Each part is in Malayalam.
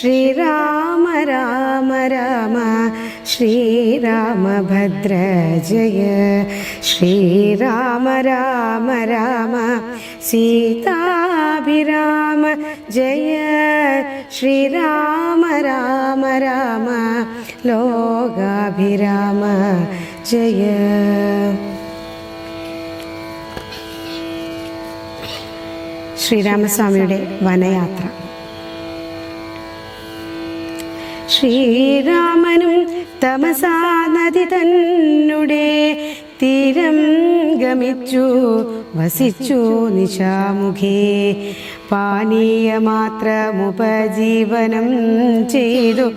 Sreerama Rama Rama. Sreeramabhadra Jaya. Sreerama Rama Rama. സീതാഭിരാമ Jaya. Sreerama Rama Rama. Lokabhirama ജയ. ശ്രീരാമസ്വാമിയുടെ വനയാത്ര. ശ്രീരാമനും തമസാ നദി തന്നുടെ തീരം ഗമിച്ചു വസിച്ചു നിശാമുഖേ. പാനീയമാത്രമുപജീവനം ചെയ്തു.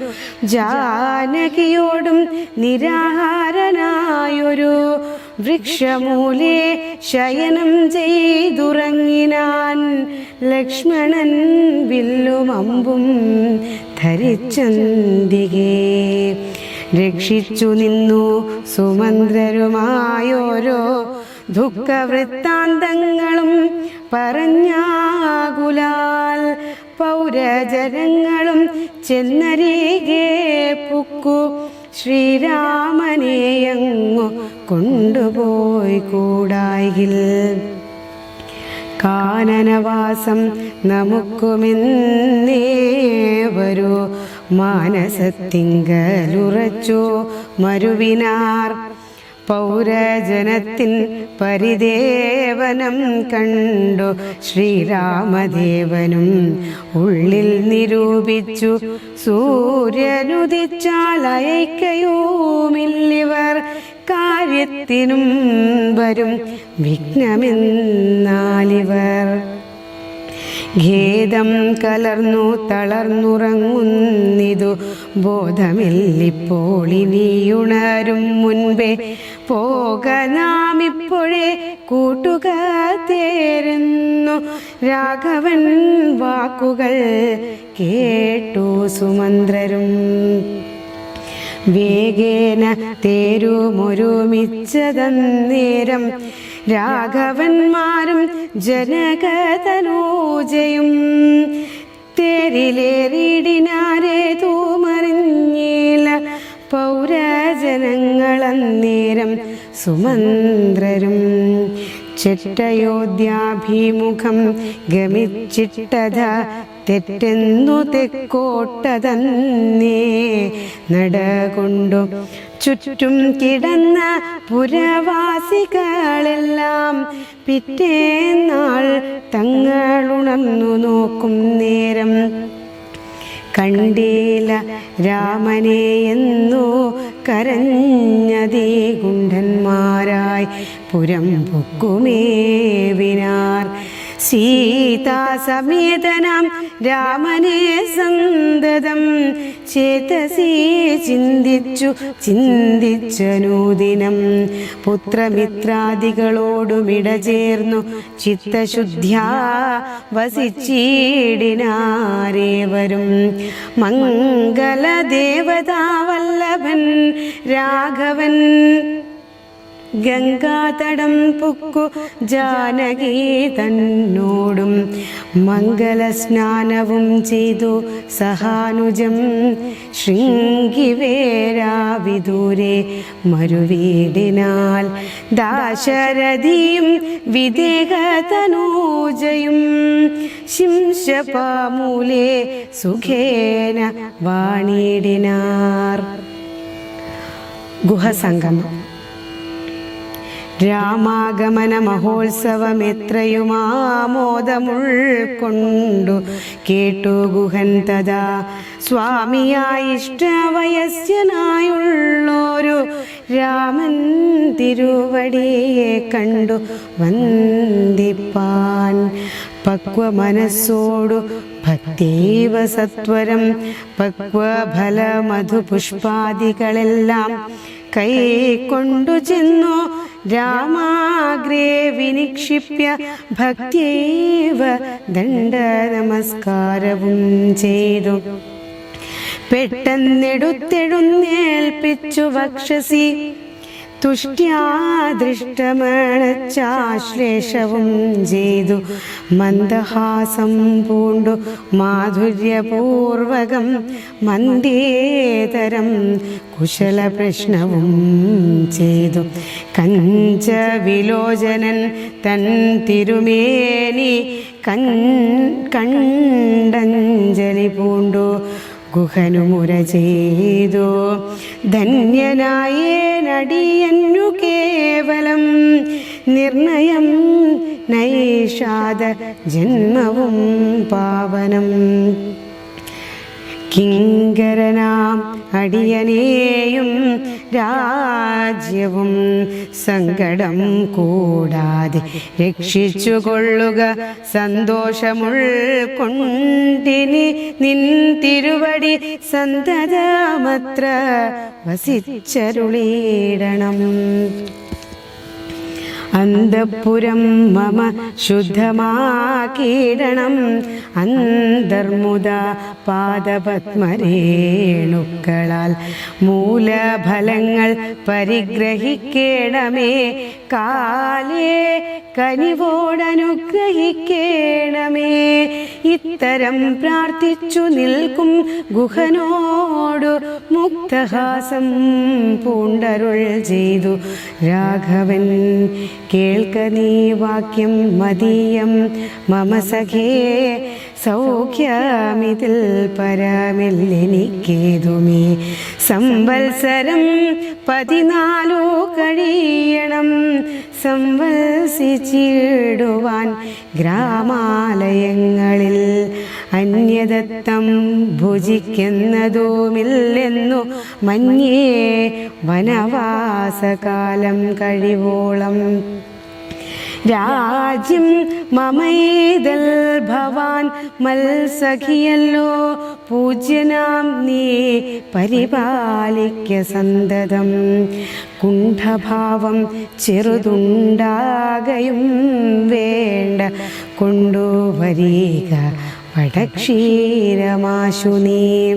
ജാനകിയോടും നിരാഹാരനായൊരു വൃക്ഷമൂലേ ശയനം ചെയ്തുറങ്ങിനാൻ ലക്ഷ്മണൻ വില്ലും അമ്പും ധരിച്ചന്തികേ. രക്ഷിച്ചു നിന്നു സുമന്ത്രരുമായോരോ ദുഃഖവൃത്താന്തങ്ങളും പറഞ്ഞാകുലാൽ പൗരജനങ്ങളും ചെന്നരികെ പുക്കു ശ്രീരാമനെയങ്ങു കൊണ്ടുപോയി കൂടായിൽ കാനനവാസം നമുക്കുമിന്നേവരു മാനസത്തിങ്കലുറച്ചു മരുവിനാർ. പൗരജനത്തിൻ പരിദേവനം കണ്ടു ശ്രീരാമദേവനും ഉള്ളിൽ നിരൂപിച്ചു സൂര്യനുദിച്ചാൽ അയക്കയുമില്ലിവർ. കാര്യത്തിനും വരും വിഘ്നമെന്നാലിവർ. ഖേദം കലർന്നു തളർന്നുറങ്ങുന്നിതു ബോധമില്ലിപ്പോൾ ഇനിയുണരും മുൻപേ. പോക നാം ഇപ്പോഴേ കൂട്ടുക തേരുന്നു രാഘവൻ വാക്കുകൾ കേട്ടു സുമന്ത്രരും. വേഗേന തേരുമൊരുമിച്ചതന്നേരം രാഘവന്മാരും ജനകതനൂജയും തേരിലേറിയിടിനാരെ തൂമറിഞ്ഞില്ല പൗരജനങ്ങളന്നേരം സുമന്ത്രരും ചിട്ടയോദ്യാഭിമുഖം ഗമിച്ചിട്ടത തെറ്റെന്നു തെക്കോട്ടതന്നേ. നടകൊണ്ടു ചുറ്റും കിടന്ന പുരവാസികളെല്ലാം പിറ്റേന്നാൾ തങ്ങളുണർന്നു നോക്കും നേരം. കണ്ടീല രാമനെ എന്നു കരഞ്ഞതീ ഗുണ്ടന്മാരായി പുരം പൊക്കുമേവിനാർ. സീതാസമേതനാം രാമനെ സന്തതം ചേതസി ചിന്തിച്ചു ചിന്തിച്ചനൂദിനം. പുത്രമിത്രാദികളോടുമിട ചേർന്നു ചിത്തശുദ്ധ്യാ വസിച്ചീടിനാരേവരും. മംഗളദേവതാവല്ലഭൻ രാഘവൻ ഗംഗാതടം പുക്കു ജാനകി തന്നോടും മംഗളസ്നാനവും ചെയ്തു സഹാനുജം ശൃംഗിവേരാവിദൂരെ മരുവീടിനാൽ ദാശരഥിയും വിദേഹതനൂജയും ശിംശപാമൂലേ സുഖേന വാണിടിനാർ ഗുഹസംഗമം. രാമാഗമന മഹോത്സവം എത്രയുമാമോദമുൾക്കൊണ്ടു. കേട്ടു ഗുഹൻ തഥാ സ്വാമിയായിഷ്ടവയസ്യനായുള്ളോരു രാമൻ തിരുവടിയെ കണ്ടു വന്ദിപ്പാൻ. പക്വമനസ്സോടു ഭക്തീവ സത്വരം പക്വഫല ചെന്നു രാമാഗ്രേ വിനിക്ഷിപ്യ ഭക്തിയേവ ദണ്ഡ നമസ്കാരവും ചെയ്തു. പെട്ടെന്നെടുത്തെഴുന്നേൽപ്പിച്ചു വക്ഷസി. തുഷ്ട്യാദൃഷ്ടമണച്ചാശ്ലേഷവും ചെയ്തു. മന്ദഹാസം പൂണ്ടു. മാധുര്യപൂർവകം മന്ദേതരം കുശല പ്രശ്നവും ചെയ്തു. കഞ്ച വിലോചനൻ തൻ തിരുമേനി കൺ കണ്ടഞ്ജലി പൂണ്ടു. ഗുഹനുമുര ചെയ്തു. ധന്യനായേ നടിയന്നു കേവലം നിർണയം നൈഷാദ ജന്മവും പാവനം. കിങ്കരനാം അടിയനെയും രാജ്യവും സങ്കടം കൂടാതെ രക്ഷിച്ചുകൊള്ളുക സന്തോഷമുൾക്കൊണ്ടിനി നിൻ തിരുവടി സന്തതമത്ര വസിച്ചരുളീടണം. അന്തപുരം മമ ശുദ്ധമാക്കിയിടണം അന്തർമുദ പാദപത്മരേണുക്കളാൽ മൂലഫലങ്ങൾ പരിഗ്രഹിക്കണമേ. കാലേ കനിവോടനുഗ്രഹിക്കണമേ. ഇത്തരം പ്രാർത്ഥിച്ചു നിൽക്കും ഗുഹനോടു മുക്തഹാസം പൂണ്ടരുൾ ചെയ്തു. രാഘവൻ കേൾക്ക നീ വാക്യം മതീയം. മമ സഖേ സൗഖ്യമിതിൽ പരമില്ലെനിക്കേതുമേ? സംവത്സരം പതിനാലു കഴിയണം. സംവത്സിച്ചിടുവാൻ ഗ്രാമാലയങ്ങളിൽ അന്യദത്തം ഭുജിക്കുന്നതുമില്ലെന്നു മഞ്ഞേ വനവാസകാലം കഴിവോളം. രാജ്യം മമൈതൽ ഭവാൻ മത്സഖിയല്ലോ പൂജ്യനാം നീ പരിപാലിക്ക സന്തതം. കുണ്ഠഭാവം ചെറുതുണ്ടാകയും വേണ്ട കൊണ്ടുവരിക വടക്ഷീരമാശു നീ.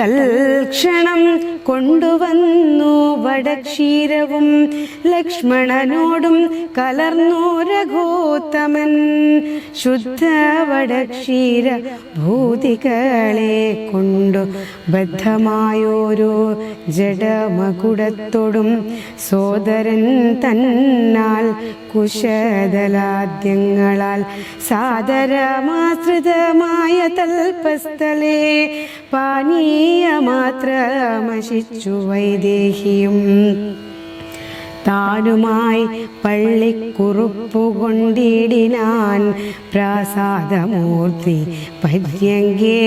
തൽക്ഷണം കൊണ്ടുവന്നു വടക്ഷീരവും ലക്ഷ്മണനോടും കലർന്നു രഘോത്തമൻ. ശുദ്ധ വടക്ഷീര ഭൂതികളെ കൊണ്ടു ബദ്ധമായോരോ ജഡമകുടത്തോടും സോദരൻ തന്നാൽ കുശദലാദ്യങ്ങളാൽ സാദരമാശ്രിതമായ തൽപസ്ഥലേ പാനീയമാത്രമശിച്ചു വൈദേഹിയും. താനുമായി പള്ളിക്കുറുപ്പുകൊണ്ടിടിനാൻ പ്രാസാദമൂർത്തി പര്യങ്കേ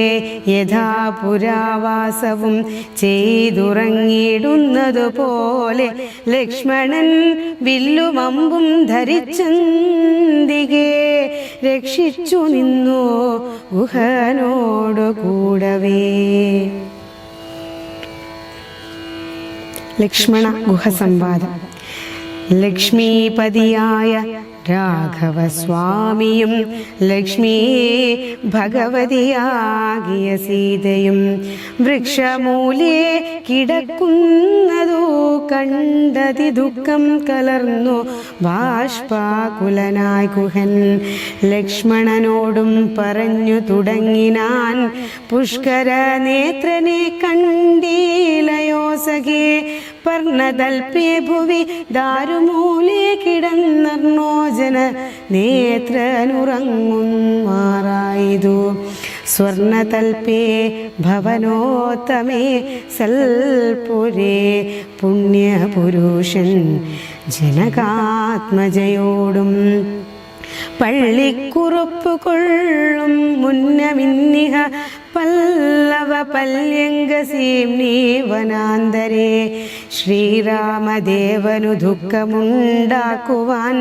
യഥാ പുരാവാസവും ചെയ്തുറങ്ങിയിടുന്നതുപോലെ ലക്ഷ്മണൻ വില്ലുമമ്പും ധരിച്ചന്തികേ രക്ഷിച്ചു നിന്നു ഗുഹനോടു കൂടവേ ലക്ഷ്മണ ഗുഹസംവാദം. ലക്ഷ്മീപതിയായ രാഘവസ്വാമിയും ലക്ഷ്മീ ഭഗവതിയാകിയ സീതയും വൃക്ഷമൂലേ കിടക്കുന്നതു കണ്ടതി ദുഃഖം കലർന്നു ബാഷ്പാകുലനായി കുഹൻ ലക്ഷ്മണനോടും പറഞ്ഞു തുടങ്ങിനാൻ പുഷ്കര നേത്രനെ കണ്ടീലയോ സഖേ. പർണതൽപേ ഭുവി ദാരുമൂലേ കിടന്നർണോജന നേത്രനുറങ്ങും മാറായിതു സ്വർണതൽപേ ഭവനോത്തമേ സൽപുരേ പുണ്യപുരുഷൻ ജനകാത്മജയോടും പള്ളിക്കുറുപ്പ് കൊള്ളും മുന്നമിന്നിഹ പല്ലവ പല്യങ്കസീംനീ നീവനാന്തരേ. ശ്രീരാമദേവനു ദുഃഖമുണ്ടാക്കുവാൻ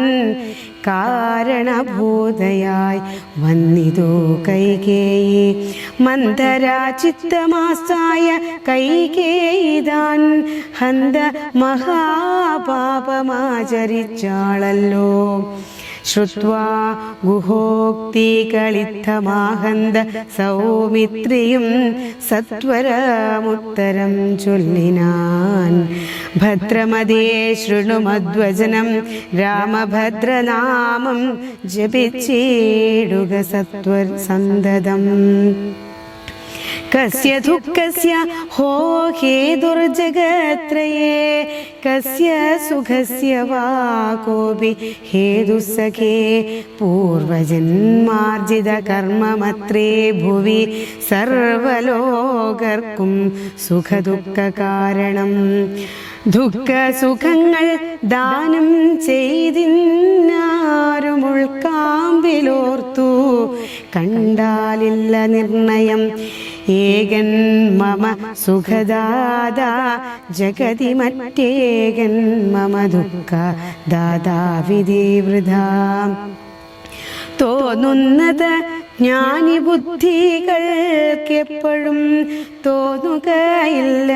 കാരണഭൂതയായി വന്നിതു കൈകേയി. മന്ദരാചിത്തമാസായ കൈകേയിതാൻ ഹന്ത മഹാപാപമാചരിച്ചാളല്ലോ. ശ്രുത്വാ ഗുഹോക്തികളിത്തമാഹന്ത സൗമിത്രിയും സത്വരമുത്തരം ചൊല്ലിനാൻ ഭദ്രമതിയെ ശൃണുമധ്വചനം രാമഭദ്രനാമം ജപിച്ചേടുക സത്വർ സന്തതം കസ്യ ദുഃഖസ്യ ഹോ ഹേതുർജഗത്രയേ കസ്യ സുഖസ്യ വാ കോപി ഹേതുസഖേ പൂർവജന്മാർജിത കർമ്മമത്രേ ഭുവി സർവലോകർക്കും സുഖദുഃഖ കാരണം ദുഃഖ സുഖങ്ങൾ ദാനം ചെയ്തിന്നാരും ഉൾക്കാമ്പിലോർത്തു. കണ്ടാലില്ല നിർണയം. ഏകൻ മമ സുഖദാദ ജഗതി മറ്റേകൻ മമ ദുഃഖ ദാദാ വിധിവൃതാ തോന്നുന്നത് ജ്ഞാനി ബുദ്ധികൾക്കെപ്പോഴും തോന്നുകയില്ല.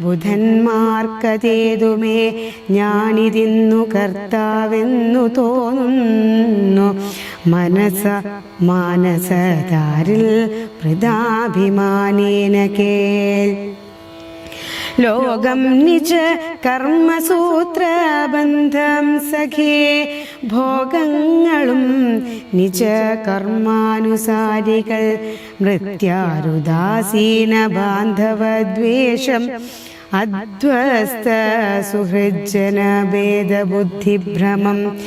ബുധന്മാർക്കതേതുമേ ഞാനിതിന്നു കർത്താവെന്നു തോന്നുന്നു. മനസ മാനസതാരിൽ പ്രതാഭിമാനേന കേൾ ലോകം നിജ കർമ്മസൂത്രബന്ധം സഖേ. ഭോഗങ്ങളും നിജ കർമാനുസാരികൾ. മൃത്യാരുദാസീന ബാന്ധവദ്വേഷം. അധ്വസ്ത സുഹൃജ്ജന ഭേദബുദ്ധിഭ്രമം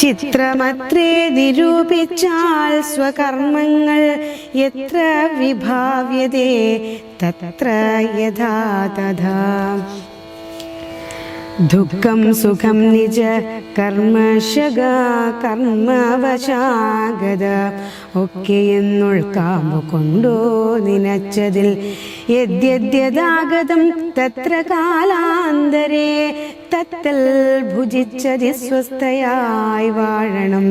ചിത്രമത്രേ നിരൂപിച്ചാൽ സ്വകർമ്മങ്ങൾ എത്ര വിഭാവ്യതേ തത്ര യഥാ തഥാ. ദുഃഖം സുഖം നിജ കർമ്മശക കർമ്മവശാഗത ഒക്കെയെന്നുൾക്കാമ്പു കൊണ്ടോ നിനച്ചതിൽ. യദ്യദ്യതാഗതം തത്ര കാലാന്തരേ തത്തൽ ഭുജിച്ചതി സ്വസ്ഥയായി വാഴണം.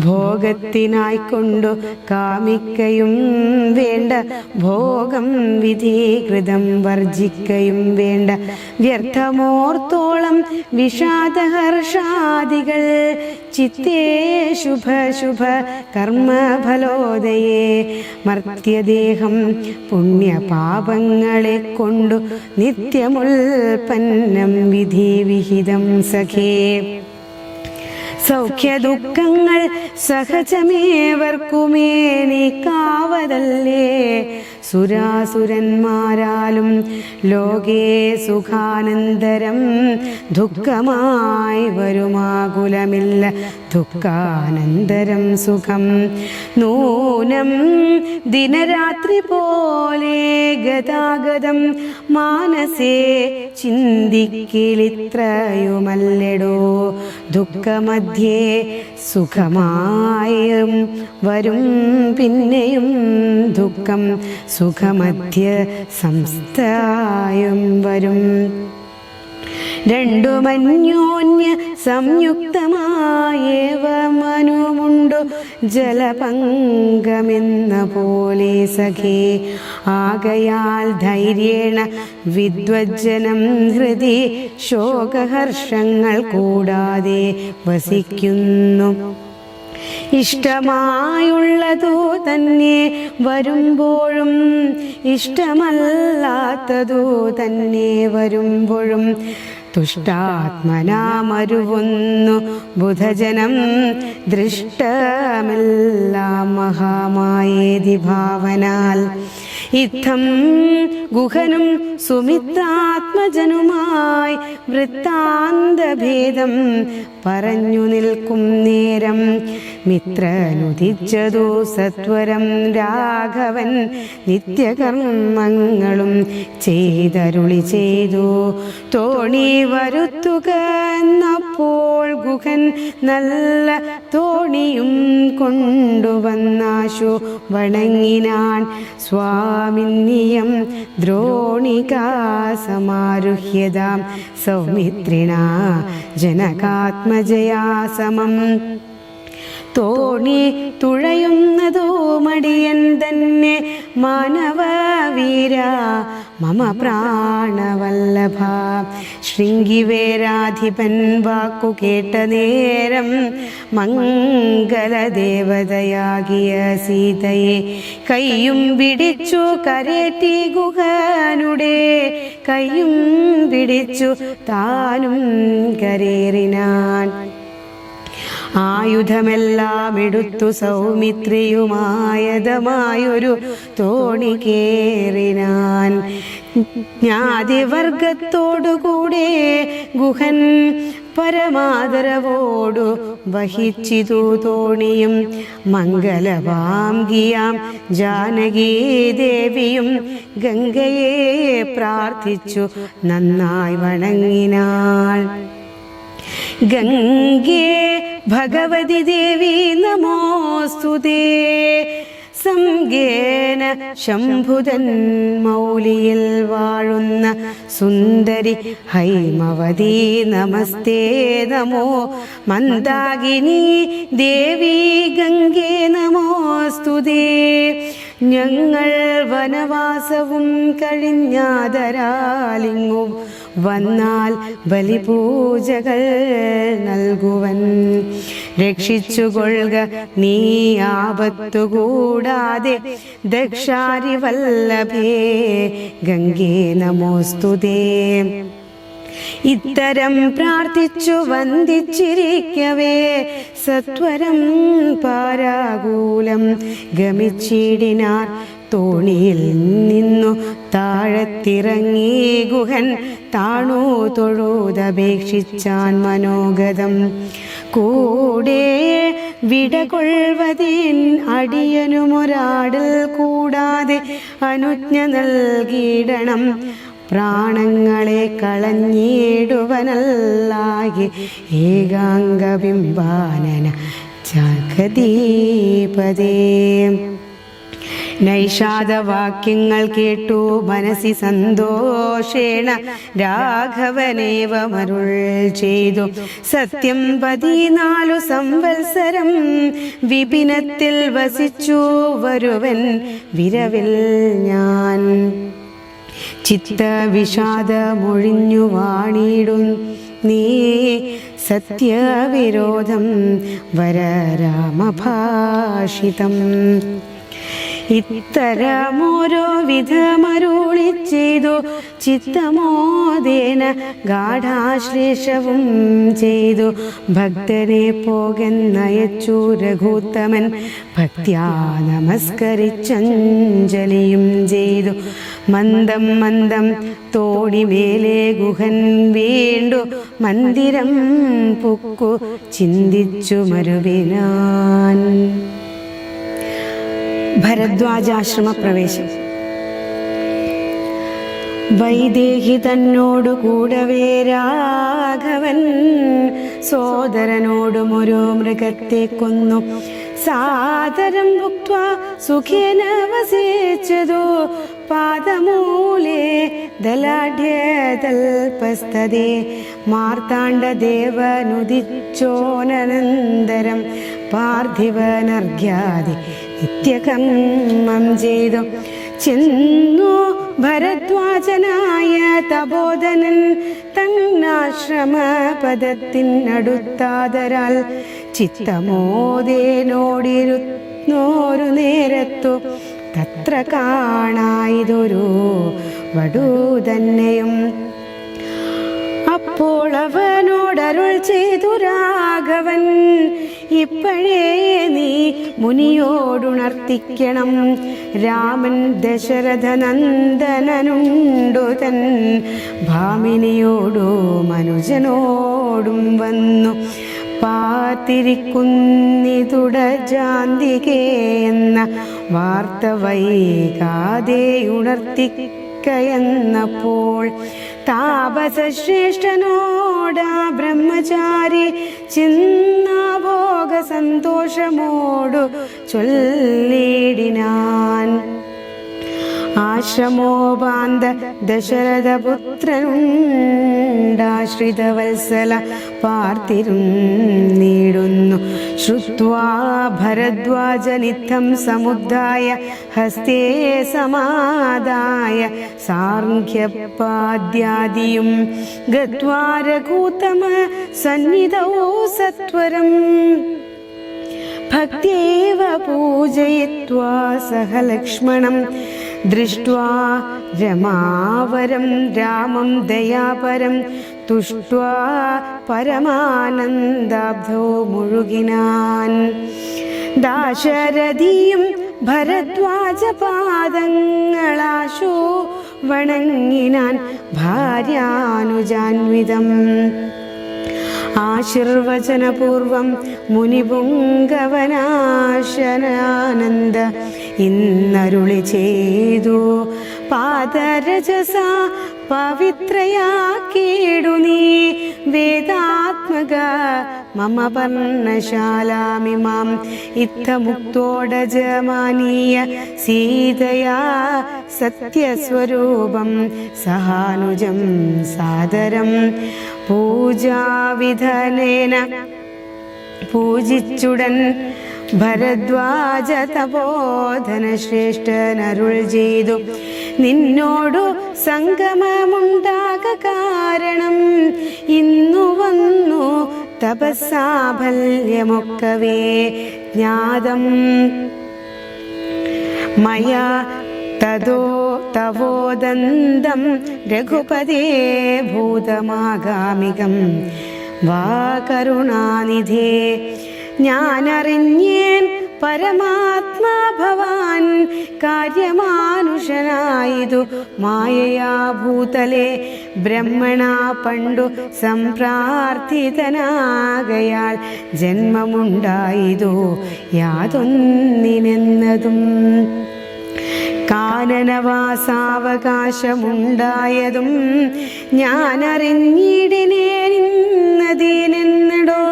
ഭോഗത്തിനായി കൊണ്ടു കാമിക്കയും വേണ്ട. ഭോഗം വിധീകൃതം വർജിക്കയും വേണ്ട. വ്യർത്ഥമോർത്തോളം വിഷാദഹർഷാദികൾ ചിത്തേ ശുഭ ശുഭ കർമ്മഫലോദയേ മർത്യദേഹം പുണ്യപാപങ്ങളെ കൊണ്ടു നിത്യമുൽപ്പന്നം വിധി വിഹിതം സഖേ. സൗഖ്യദുഃഖങ്ങൾ സഹജമേവർക്കുമേ നീക്കാവതല്ലേ. സുരാസുരന്മാരാലും ലോകേ സുഖാനന്തരം ദുഃഖമായി വരുമാകുലമില്ല. ദുഃഖാനന്തരം സുഖം. നൂനം ദിനരാത്രി പോലെ ഗതാഗതം മാനസേ ചിന്തിക്കിലിത്രയുമല്ലെടോ. ദുഃഖമധ്യേ സുഖമായും വരും പിന്നെയും ദുഃഖം. സുഖമധ്യ സംസ്ഥായും വരും. രണ്ടുമന്യോന്യ സംയുക്തമായേവ മനുമുണ്ടു ജലപങ്കമെന്ന പോലെ സഖേ. ആകയാൽ ധൈര്യേണ വിദ്വജ്ജനം ഹൃദി. ശോകഹർഷങ്ങൾ കൂടാതെ വസിക്കുന്നു. ഇഷ്ടമായുള്ളതോ തന്നെ വരുമ്പോഴും ഇഷ്ടമല്ലാത്തതോ തന്നെ വരുമ്പോഴും തുഷ്ടാത്മനാമരുവൊന്നു. ബുധജനം ദൃഷ്ടമെല്ലാം മഹാമായേതി ഭാവനാൽ. ഇത്തം ഗുഹനും സുമിത്രാത്മജനുമായി വൃത്താന്തഭേദം പറഞ്ഞു നിൽക്കും നേരം മിത്രനുദിച്ചതു സത്വരം രാഘവൻ നിത്യകർമ്മങ്ങളും ചെയ്തരുളി ചെയ്തു. തോണി വരുത്തുക എന്നപ്പോൾ ഗുഹൻ നല്ല തോണിയും കൊണ്ടുവന്നാശു. വണങ്ങിനാൻ സ്വാമിന്യം ദ്രോണികാ സമാരുഹ്യതാം സൗമിത്രിണ ജനകാത്മജയാ സമം തോണി തുഴയുന്നതോ മടിയൻ തന്നെ മാനവ മാനവവീര മമ പ്രാണവല്ലഭ. ശൃംഗിവേരാധിപൻ വാക്കു കേട്ട നേരം മംഗലദേവതയാകിയ സീതയെ കയ്യും പിടിച്ചു കരേറ്റി ഗുഹനുടെ കയ്യും പിടിച്ചു താനും കരേറിനാൻ. ആയുധമെല്ലാം എടുത്തു സൗമിത്രിയുമായതമായൊരു തോണി കേറിനാൻ ജ്ഞാതിവർഗത്തോടുകൂടെ ഗുഹൻ പരമാദരവോടു വഹിച്ചിതു തോണിയും മംഗലവാം ഗിയാം ജാനകീ ദേവിയും ഗംഗയെ പ്രാർത്ഥിച്ചു നന്നായി വണങ്ങിനാൾ. ഗംഗേ ഭഗവതി ദേവി നമോസ്തുതേ സംഗേന ശംഭുതൻ മൗലിയിൽ വാഴുന്ന സുന്ദരി ഹൈമവതി നമസ്തേ നമോ മന്ദാകിനി ദേവി ഗംഗേ നമോസ്തുതേ ഞങ്ങൾ വനവാസവും കഴിഞ്ഞാതരാലിങ്ങും വന്നാൽ ബലിപൂജകൾ നൽകുവൻ. രക്ഷിച്ചുകൊള്ളുക നീ ആപത്തുകൂടാതെ. ദക്ഷാരി വല്ലഭേ ഗംഗേ നമോസ്തുതേ. ഇത്തരം പ്രാർത്ഥിച്ചു വന്ദിച്ചിരിക്കവേ സത്വരം പാരാകൂലം ഗമിച്ചിടിനാർ. തോണിയിൽ നിന്നു താഴത്തിറങ്ങി ഗുഹൻ താണു തൊഴുതപേക്ഷിച്ചാൻ മനോഗതം. കൂടെ വിടകൊള്ളുവതിൻ അടിയനുമൊരാടിൽ കൂടാതെ അനുജ്ഞ നൽകിയിടണം. പ്രാണങ്ങളെ കളഞ്ഞിടുവനല്ലാകെ ഏകാംഗബിംബാനന ജഗദീപദേ നൈഷാദവാക്യങ്ങൾ കേട്ടു മനസ്സി സന്തോഷേണ രാഘവനേവ മരുൾ ചെയ്തു. സത്യം പതിനാലു സംവത്സരം വിപിനത്തിൽ വസിച്ചു വരുവൻ വിരവിൽ ഞാൻ. ചിത്തവിഷാദമൊഴിഞ്ഞു വാണിടും നീ സത്യവിരോധം വരരാമഭാഷിതം ഇത്തരമോരോ വിധമരുളി ചെയ്തു ചിത്തമോദേന ഗാഠാശ്ലേഷവും ചെയ്തു. ഭക്തനെ പോകെന്നയച്ചു രഘുത്തമൻ. ഭക്ത്യാ നമസ്കരിച്ചഞ്ജലിയും ചെയ്തു. മന്ദം മന്ദം തോണിമേലെ ഗുഹൻ വീണ്ടു. മന്ദിരം പൊക്കു ചിന്തിച്ചു മരുവിനാൻ. ഭരദ്വാജാശ്രമ പ്രവേശം വൈദേഹി തന്നോടു കൂടവേ രാഘവൻ സോദരനോടും ഒരു മൃഗത്തെ കൊന്നു. സാദരം സുഖേന വസിച്ചതു പാദമൂലേ ദലാഢ്യതൽപസ്തേ മാർത്താണ്ഡദേവനുദിച്ചോനന്തരം പാർത്ഥിവനർഘ്യാതി നിത്യകർമ്മം ചെയ്തു. ചെന്നു ഭരദ്വാജനായ തബോധനൻ തന്നാശ്രമ പദത്തിനടുത്താതരാൽ ചിത്തമോദേനോടിരുന്നോരു നേരത്തു തത്ര കാണായതൊരു വടു തന്നെയും അപ്പോൾ അവനോടരുൾ ചെയ്തു രാഘവൻ. ഇപ്പോഴേ നീ മുനിയോടുണർത്തിക്കണം. രാമൻ ദശരഥ നന്ദനനുണ്ടു തൻ ഭാമിനിയോടു മനുജനോടും വന്നു. പാത്തിരിക്കുന്നിതുട ജാന്തികേ എന്ന വാർത്ത വൈകാതെ ഉണർത്തിക്കയെന്നപ്പോൾ താപസശ്രേഷ്ഠനോടാ ബ്രഹ്മചാരി ചിന്നാഭോഗ സന്തോഷമോടു ചൊല്ലിടിനാൻ ആശ്രമോപാന്ത ദശരഥപുത്രനുണ്ടാശ്രിതവത്സല പാർത്തിരുന്നീടുന്നു ശ്രുത്വാ ഭരദ്വാജനിത്തം സമുദ്ധായ ഹസ്തേ സമാദായ സാർഖ്യപാദ്യാദിയും ഗത്വാരകൂതമ സന്നിധൗ സത്വരം. ഭക്തേവ പൂജയിത്വാ സഹ ദൃഷ്ട്വാ രമാവരം രാമം ദയാപരം തുഷ്ട്വാ പരമാനന്ദാബ്ദോ മുഴുകിനാൻ. ദാശരഥിയും ഭരദ്വാജ പാദങ്ങളാശോ വണങ്ങിനാൻ ഭാര്യാനുജാൻവിതം. ആശീർവചനപൂർവം മുനിപുങ്കവനാശനാനന്ദ ഇന്നരുളി ചെയ്തു. പാദരജസ പവിത്രയാക്കിയിടു നീ. വേദാത്മക മമ പർണശാലാമിമാം. ഇത്തമുക്തോടജമാനീയ സീതയാ സത്യസ്വരൂപം. സഹാനുജം സാദരം പൂജാവിധനേന പൂജിച്ചുടൻ ഭരദ്വാജ തപോധന ശ്രേഷ്ഠനരുൾ ചെയ്തു നിന്നോടു സംഗമമുണ്ടാക കാരണം ഇന്നു വന്നു തപസ്സാഫല്യമൊക്കവേ. ജ്ഞാതം മയാ തതോ തവോദന്തം രഘുപതേ ഭൂതമാഗാമികം. വാ കരുണാനിധേ ഞാനറിഞ്ഞേൻ പരമാത്മാ ഭവാൻ കാര്യമാനുഷനായതു മായയാ ഭൂതലേ ബ്രഹ്മണ പണ്ടു സംപ്രാർത്ഥിതനാകയാൽ ജന്മമുണ്ടായതു യാതൊന്നിനെന്നതും. കാനനവാസാവകാശമുണ്ടായതും ഞാനറിഞ്ഞിടിനേനിന്നതിനെന്നടോ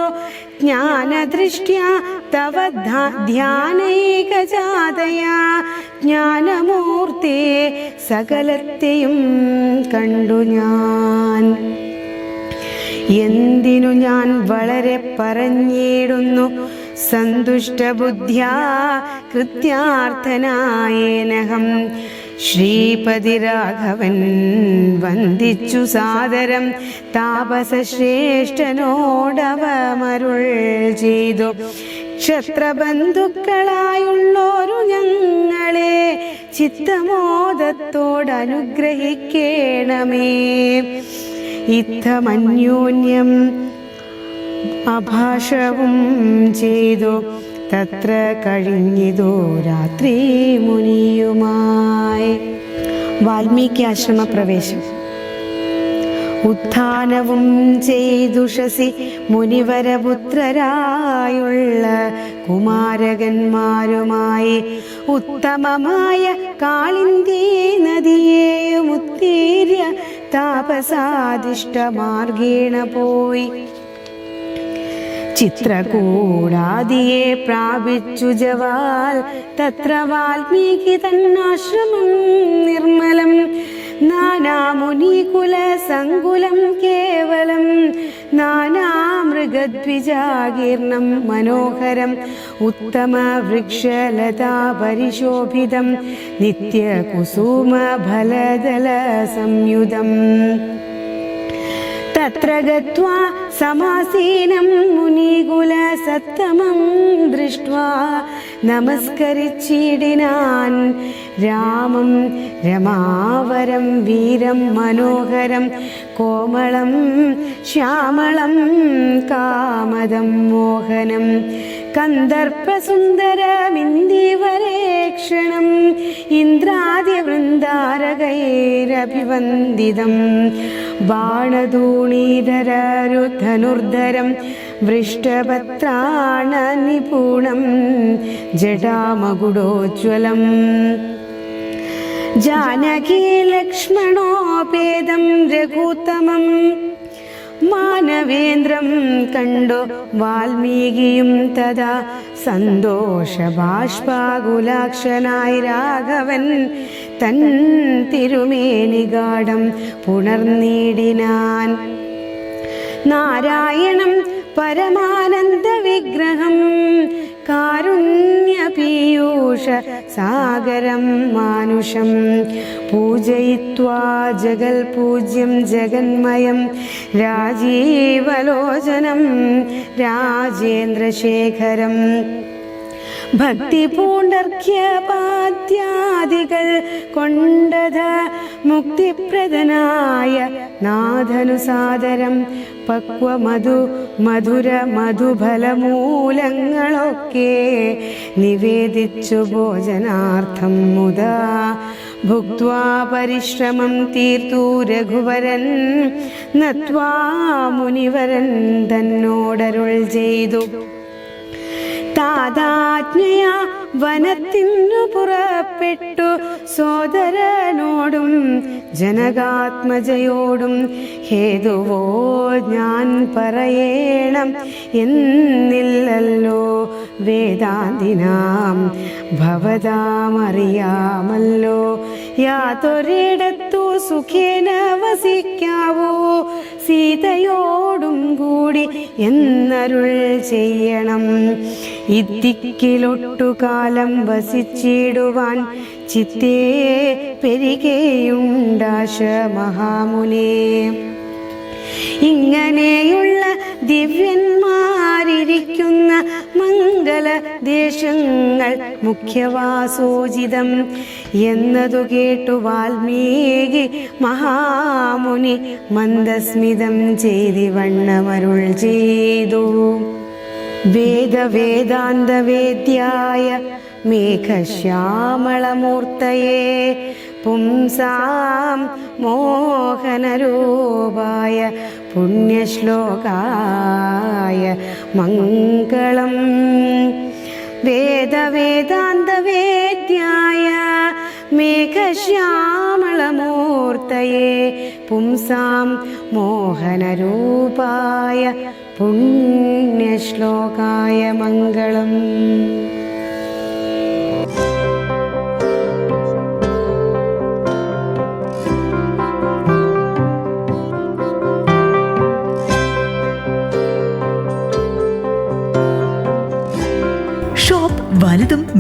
ജ്ഞാനദൃഷ്ട്യ തവ ധ്യാനൈകജാതയാ ജ്ഞാനമൂർത്തി സകലത്തെയും കണ്ടു ഞാൻ. എന്തിനു ഞാൻ വളരെ പറഞ്ഞിടുന്നു? സന്തുഷ്ടബുദ്ധ്യാ കൃത്യാർത്ഥനായേനഹം. ശ്രീപതി രാഘവൻ വന്ദിച്ചു സാദരം താപസശ്രേഷ്ഠനോടവമരുൾ ചെയ്തു. ക്ഷത്രബന്ധുക്കളായുള്ളോരു ഞങ്ങളെ ചിത്തമോദത്തോടനുഗ്രഹിക്കേണമേ. ഇത്തമന്യോന്യം അഭാഷവും ചെയ്തു. തത്ര കഴിഞ്ഞിതോ രാത്രി മുനിയുമായി. വാൽമീകി ആശ്രമ പ്രവേശം ഉത്ഥാനവും ചെയ്തുഷസി മുനിവരപുത്രരായുള്ള കുമാരകന്മാരുമായി ഉത്തമമായ കാളിന്തി നദിയെയും ഉത്തീര്യ താപസാദിഷ്ട മാർഗേണ പോയി. ചിത്രകൂടാദിയെ പ്രാപിച്ചു ജവാൽ. തത്ര വാൽമീകി തന്നാശ്രമം നിർമ്മലം. നാനാമുനികുല സങ്കുലം കേവലം. നാനാമൃഗദ്വിജാകീർണം മനോഹരം. ഉത്തമ വൃക്ഷലതാ പരിശോഭിതം. നിത്യകുസുമ ഫലദല സംയുതം. തത്ര ഗത്വാ സമാസീനം മുനികുല സത്തമം ദൃഷ്ട്വാ നമസ്കരിച്ചിടിനാൻ രാമം രമാവരം വീരം മനോഹരം കോമളം ശ്യാമളം കാമദം മോഹനം കന്ദർപ്പസുന്ദരമിന്ദിവരേക്ഷണം ഇന്ദ്രാദിവൃന്ദാരകൈരഭിവന്ദിതം ബാണധൂണീധരരുധനുർധരം വൃഷ്ടപത്രാണ നിപുണം ജടാമകുടോജ്വലം ജാനകീ ലക്ഷ്മണോപേദം രഘുത്തമം മാനവേന്ദ്രം കണ്ടു വാൽമീകിയും തഥാ സന്തോഷബാഷ്പാകുലാക്ഷനായി രാഘവൻ തൻ തിരുമേനികാടം പുണർനീടിനാൻ നാരായണം പരമാനന്ദ വിഗ്രഹം കാരുണ്യ പീയൂഷ സാഗരം മാനുഷം. പൂജയിത്വാ ജഗൽ പൂജ്യം ജഗന്മയം. രാജീവലോചനം രാജേന്ദ്രശേഖരം. ഭക്തി പൂണ്ടർഖ്യപാദ്യാദികൾ കൊണ്ടത് മുക്തിപ്രദനായ നാഥനു സാദരം പക്വമധു മധുര മധുഫലമൂലങ്ങളൊക്കെ നിവേദിച്ചു ഭോജനാർത്ഥം മുതാ ഭുക്വാ പരിശ്രമം തീർത്തു രഘുവരൻ നത്വാ മുനിവരൻ തന്നോടരുൾ ചെയ്തു. താതാജ്ഞയ വനത്തിനു പുറപ്പെട്ടു. സോദരനോടും ജനകാത്മജയോടും ഹേതുവോ ഞാൻ പറയേണം എന്നില്ലല്ലോ. വേദാന്തിനാം ഭവതാമറിയാമല്ലോ. യാതൊരിടത്തു സുഖേന വസിക്കാവോ സീതയോടും കൂടി എന്നരുൾ ചെയ്യണം. ഇത്തിക്കിലൊട്ടുകാലം വസിച്ചിടുവാൻ ചിത്തേ പെരികെയുണ്ടാശ മഹാമുനേ. ഇങ്ങനെയുള്ള ദിവ്യന്മാരിരിക്കുന്ന മംഗല ദേശങ്ങൾ മുഖ്യവാസോചിതം എന്നതു കേട്ടു വാൽമീകി മഹാമുനി മന്ദസ്മിതം ചെയ്തി വണ്ണമരുൾ ചെയ്തു. വേദവേദാന്തവേദ്യായ മേഘശ്യാമളമൂർത്തയേ പുംസാം മോഹനരൂപായ പുണ്യശ്ലോകായ മംഗളം. വേദവേദാന്തവേദ്യായ മേഘശ്യാമളമൂർത്തയേ പുംസാം മോഹനരൂപായ പുണ്യശ്ലോകായ മംഗളം.